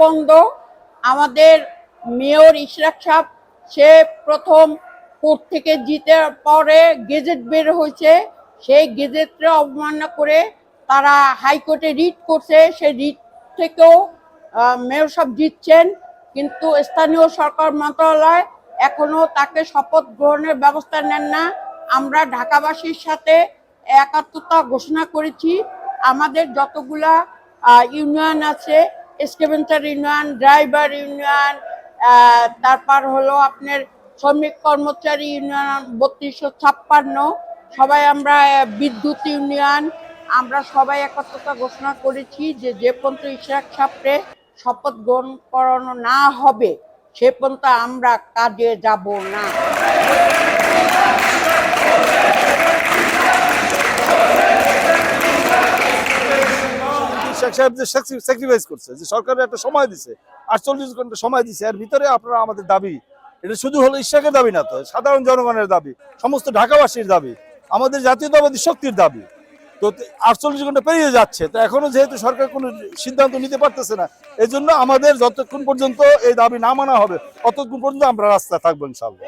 বন্ধ আমাদের মেয়র ইশরাক সাহ সে প্রথম কোর্ট থেকে জিতে পরে গেজেট বের হয়েছে। সেই গেজেটটা অবমাননা করে তারা হাইকোর্টে রিট করছে। সেই রিট থেকেও মেয়র সাহেব জিতছেন। কিন্তু স্থানীয় সরকার মন্ত্রণালয় এখনও তাকে শপথ গ্রহণের ব্যবস্থা নেন না। আমরা ঢাকাবাসীর সাথে একাত্মতা ঘোষণা করেছি। আমাদের যতগুলা ইউনিয়ন আছে এসকেভেন্সার ইউনিয়ন, ড্রাইভার ইউনিয়ন তারপর হলো আপনার শ্রমিক কর্মচারী ইউনিয়ন বত্রিশশো ছাপ্পান্ন। সবাই আমরা বিদ্যুৎ ইউনিয়ন, আমরা সবাই একত্রতা ঘোষণা করেছি যে যে পর্যন্ত ইশরাক সাপড়ে শপথ গ্রহণ করানো না হবে, সে পর্যন্ত আমরা কাজে যাব না। সাহেব যে স্যাক্রিফাইস করছে, যে সরকারের একটা সময় দিছে, আটচল্লিশ ঘণ্টা সময় দিছে, এর ভিতরে আপনারা আমাদের দাবি, এটা শুধু হলো ইশাকের দাবি না তো, সাধারণ জনগণের দাবি, সমস্ত ঢাকাবাসীর দাবি, আমাদের জাতীয়তাবাদী শক্তির দাবি। তো আটচল্লিশ ঘণ্টা পেরিয়ে যাচ্ছে, তো এখনও যেহেতু সরকার কোনো সিদ্ধান্ত নিতে পারতেছে না এই জন্য আমাদের যতক্ষণ পর্যন্ত এই দাবি না মানা হবে, ততক্ষণ পর্যন্ত আমরা রাস্তায় থাকব ইনশাল্লাহ